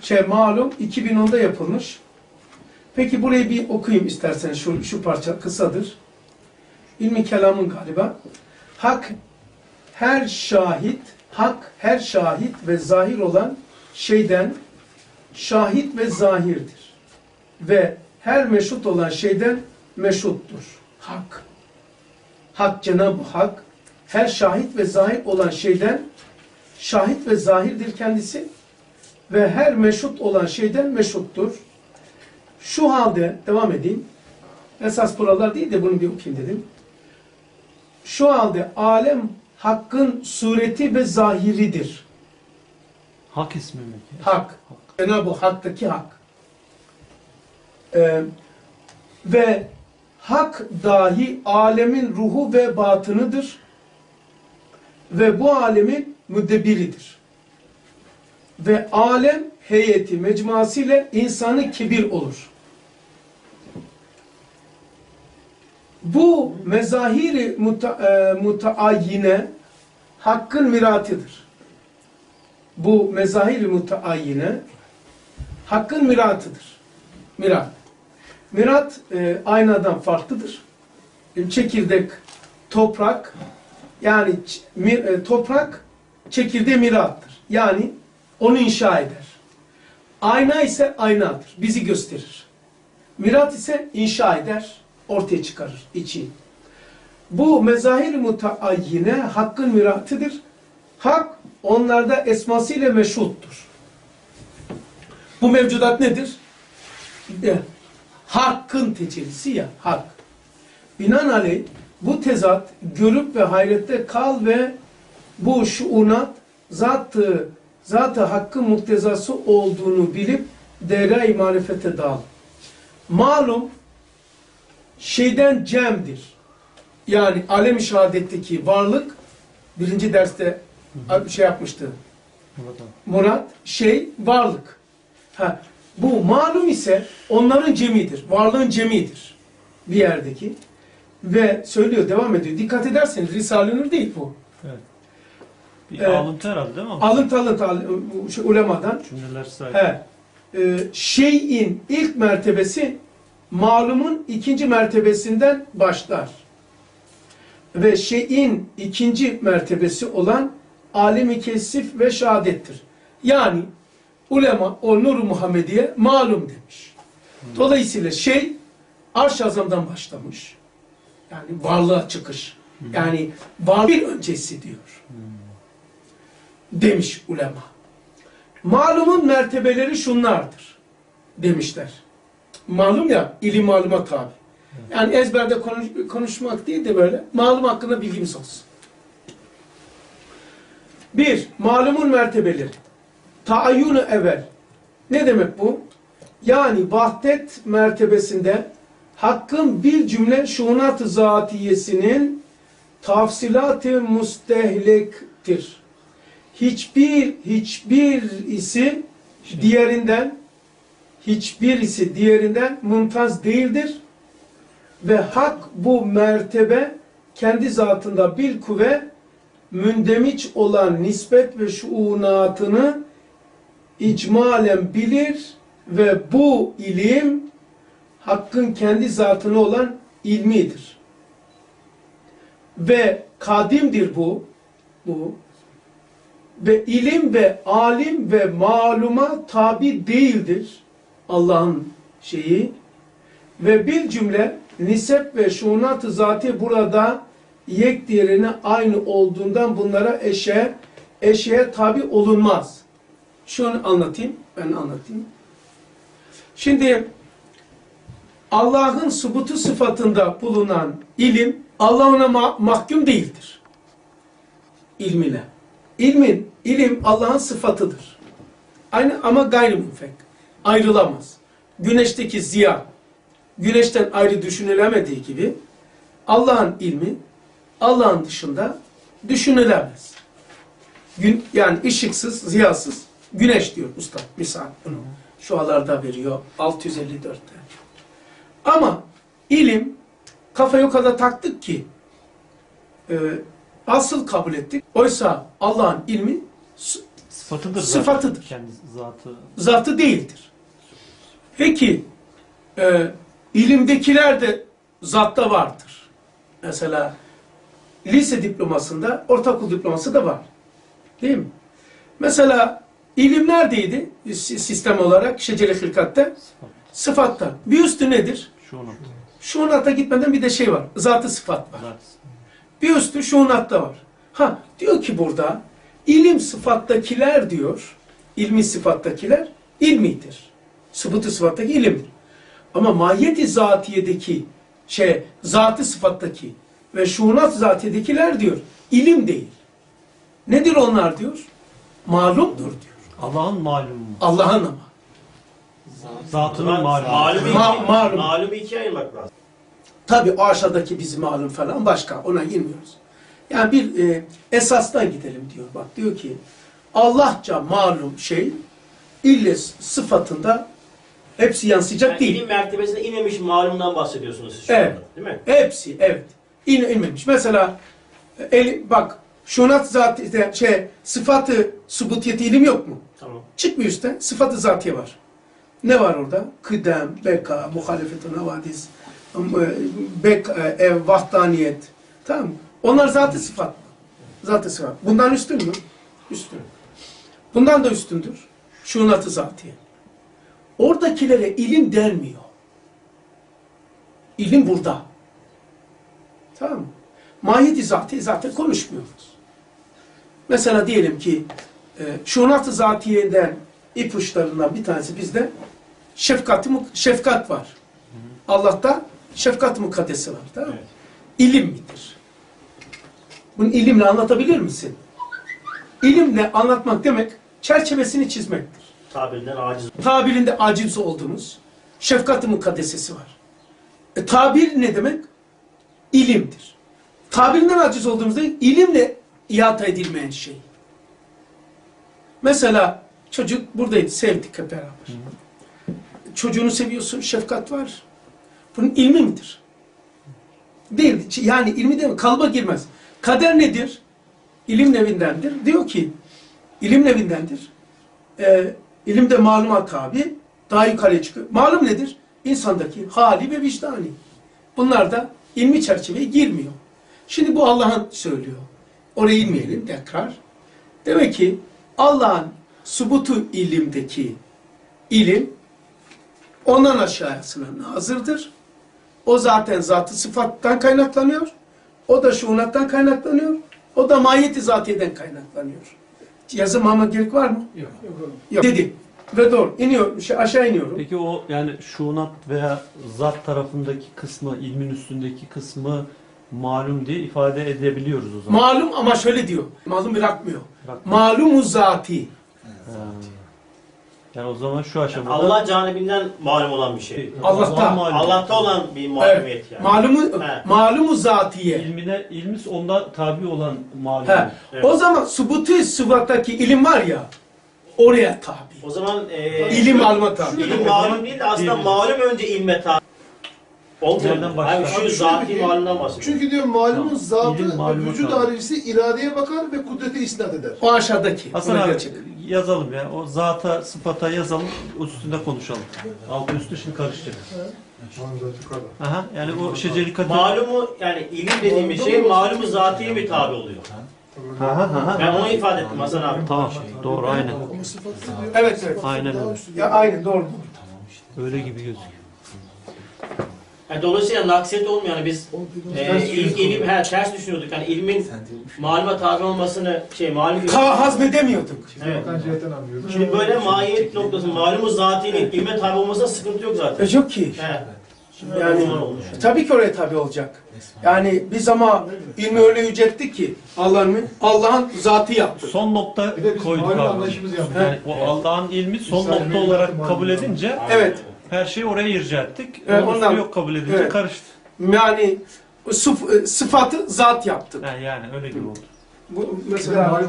şey malum 2010'da yapılmış. Peki burayı bir okuyayım isterseniz şu, şu parça kısadır. İlmi kelamın galiba. Hak her şahit, hak her şahit ve zahir olan şeyden şahit ve zahirdir. Ve her meşhut olan şeyden meşhuttur. Hak. Hak Cenab-ı Hak her şahit ve zahir olan şeyden şahit ve zahirdir kendisi ve her meşhut olan şeyden meşhuttur. Şu halde devam edeyim. Esas buralar değil de bunu bir okuyayım dedim. Şu halde alem hakkın sureti ve zahiridir. Hak ismi mi? ki? Hak. Cenab-ı Hak'taki hak. Ee, ve hak dahi alemin ruhu ve batınıdır. Ve bu alemin müddebiridir. Ve alem heyeti mecmuasıyla insanı kibir olur. Bu mezahiri muta, e, mutaayyine hakkın miratıdır bu mezahir-i mutaayyine hakkın miratıdır. Mirat. Mirat e, aynadan farklıdır. Çekirdek, toprak yani ç- mi- e, toprak çekirdeği mirattır. Yani onu inşa eder. Ayna ise aynadır. Bizi gösterir. Mirat ise inşa eder, ortaya çıkarır içi. Bu mezahir-i mutaayyine hakkın miratıdır. Hak onlarda esmasıyla meşhuttur. Bu mevcudat nedir? E, hakkın tecellisi ya, hak. Binaenaleyh bu tezat görüp ve hayrette kal ve bu şuunat zatı, zatı hakkın muktezası olduğunu bilip değer-i marifete dal. Malum şeyden cemdir. Yani alem-i şehadetteki varlık birinci derste şey yapmıştı. Murat. Murat şey varlık. Ha, bu malum ise onların cemidir. Varlığın cemidir. Bir yerdeki. Ve söylüyor, devam ediyor. Dikkat ederseniz Risale-i Nur değil bu. Evet. Evet. alıntı herhalde değil mi? Alıntı alıntı al- bu şey, ulemadan. Cümleler sahip. He. Ee, şeyin ilk mertebesi malumun ikinci mertebesinden başlar. Ve şeyin ikinci mertebesi olan alemi kesif ve şehadettir. Yani ulema o nur Muhammediye malum demiş. Dolayısıyla şey arş azamdan başlamış. Yani varlığa çıkış. Yani var bir öncesi diyor. Demiş ulema. Malumun mertebeleri şunlardır demişler. Malum ya ilim maluma tabi. Yani ezberde konuş, konuşmak değil de böyle malum hakkında bilgimiz olsun. Bir, malumun mertebeleri. Taayyunu evvel. Ne demek bu? Yani vahdet mertebesinde hakkın bir cümle şunat-ı zatiyesinin tafsilat-ı mustehlektir. Hiçbir hiçbir isi diğerinden hiçbirisi diğerinden mumtaz değildir ve hak bu mertebe kendi zatında bir kuvve mündemiç olan nispet ve şuunatını icmalen bilir ve bu ilim hakkın kendi zatına olan ilmidir. Ve kadimdir bu. Bu. Ve ilim ve alim ve maluma tabi değildir. Allah'ın şeyi. Ve bir cümle nisep ve şunat-ı zati burada yek diğerine aynı olduğundan bunlara eşe, eşeğe tabi olunmaz. Şunu anlatayım, ben anlatayım. Şimdi Allah'ın subutu sıfatında bulunan ilim, Allah ona ma- mahkum değildir. İlmine. İlmin, ilim Allah'ın sıfatıdır. Aynı ama gayrimünfek. Ayrılamaz. Güneşteki ziya, güneşten ayrı düşünülemediği gibi Allah'ın ilmi Allah'ın dışında düşünülemez. Gün, yani ışıksız, ziyasız güneş diyor usta misal bunu. Şu alarda veriyor 654'te. Ama ilim kafayı o kadar taktık ki e, asıl kabul ettik. Oysa Allah'ın ilmi Sıfatıdır zaten. Sıfatıdır. Kendi zatı. zatı değildir. Peki e, ilimdekiler de zatta vardır. Mesela lise diplomasında ortaokul diploması da var. Değil mi? Mesela ilim neredeydi Si- sistem olarak şecere hilkatte? Sıfat. Sıfatta. Bir üstü nedir? Şu an Şuunata gitmeden bir de şey var. Zatı sıfat var. Zat. Bir üstü şuunatta var. Ha diyor ki burada ilim sıfattakiler diyor. ilmi sıfattakiler ilmidir. Sıbıtı sıfattaki ilimdir. Ama mahiyeti zatiyedeki şey zatı sıfattaki ve şuunat zatiyedekiler diyor ilim değil. Nedir onlar diyor? Malumdur diyor. Allah'ın malumu. Allah'ın ama. Zatının malumu. Malumu Ma- iki, malum. malumu ikiye ayırmak lazım. Tabi aşağıdaki bizim malum falan başka. Ona girmiyoruz. Yani bir e, esastan gidelim diyor. Bak diyor ki Allahça malum şey ille sıfatında hepsi yansıyacak Yani değil. ilim mertebesine inmemiş malumdan bahsediyorsunuz siz şu Evet. anda, değil mi? Hepsi evet. İn, inmemiş. Mesela el, bak şunat zati şey sıfatı subutiyeti ilim yok mu? Tamam. Çıkmıyor üstte. Sıfatı zatiye var. Ne var orada? Kıdem, beka, muhalefetun havadis, bek, ev, vahdaniyet. Tamam? Onlar zatı sıfat? Zatı sıfat. Bundan üstün mü? Üstün. Bundan da üstündür. Şunatı zatiye. Oradakilere ilim denmiyor. İlim burada. Tamam mı? Mahiyeti zati zaten konuşmuyoruz. Mesela diyelim ki e, şunat-ı zatiyeden ipuçlarından bir tanesi bizde şefkat şefkat var. Allah'ta şefkat mukaddesi var. Tamam mı? Evet. İlim midir? Bunu ilimle anlatabilir misin? İlimle anlatmak demek çerçevesini çizmektir. Tabirinden aciz. Tabirinde aciz olduğunuz şefkat-ı mukaddesesi var. E, tabir ne demek? İlimdir. Tabirinden aciz olduğumuzda ilimle ihata edilmeyen şey. Mesela çocuk buradaydı, sevdik hep beraber. Çocuğunu seviyorsun, şefkat var. Bunun ilmi midir? Değil. Yani ilmi değil mi? Kalba girmez. Kader nedir? İlim nevindendir. Diyor ki, ilim nevindendir. Ee, ilimde malumat tabi, daha yukarıya çıkıyor. Malum nedir? İnsandaki hali ve vicdani. Bunlar da ilmi çerçeveye girmiyor. Şimdi bu Allah'ın söylüyor. Oraya inmeyelim tekrar. Demek ki Allah'ın subutu ilimdeki ilim ondan aşağısına nazırdır. O zaten zatı sıfattan kaynaklanıyor. O da şuunattan kaynaklanıyor. O da mahiyeti zatiyeden kaynaklanıyor. Yazılmama gerek var mı? Yok. Yok. Dedi. Ve doğru. İniyor, şey, aşağı iniyorum. Peki o yani şunat veya zat tarafındaki kısmı, ilmin üstündeki kısmı malum diye ifade edebiliyoruz o zaman. Malum ama şöyle diyor. Malum bırakmıyor. Bırak- Malumu zati. Ha. Yani o zaman şu aşamada Allah canibinden malum olan bir şey. Allah'ta. Allah'ta olan bir malumiyet yani. Malumu, He. malumu zatiye. ilmine ilmis onda tabi olan malum. He. Evet. O zaman subutu sıfattaki ilim var ya oraya tabi. O zaman e, İlim alma tabi. ilim malum değil de aslında malum önce ilme tabi. Olmuyor Nereden başlar? Abi şu zati çünkü- malumdan bahsediyor. Çünkü diyor malumun Tamam. zatı İlim ve tamam. haricisi iradeye bakar ve kudrete isnat eder. O aşağıdaki. Hasan abi gerçek. yazalım ya. O zata, sıfata yazalım. Üstünde konuşalım. Altı üstü şimdi karışacak. Aha, yani o şeceri katı. Malumu yani ilim dediğimiz şey malumu zatiye mi tabi oluyor? Aha, aha. Ben onu ifade ettim Hasan abi. Tamam. Doğru aynen. Evet evet. Aynen öyle. Ya aynen doğru. Öyle gibi gözüküyor. Yani dolayısıyla naksiyet olmuyor. Yani biz e, il, ilim he, ters düşünüyorduk. Yani ilmin maluma tabi olmasını şey malum Ka hazmedemiyorduk. Evet. Şimdi böyle mahiyet noktası malumu zatiyenin ilme tabi olmasına sıkıntı yok zaten. E yok ki. He. Yani Yani tabii ki oraya tabi olacak. Yani biz ama ilmi öyle yücelttik ki Allah'ın Allah'ın zatı yaptı. Son nokta koyduk abi. Yani o Allah'ın ilmi son nokta olarak kabul edince Evet. Her şeyi oraya irca ettik. Evet, ondan- yok kabul edince Evet. karıştı. Yani sıf- sıfatı zat yaptık. Yani, yani öyle gibi oldu. Bu mesela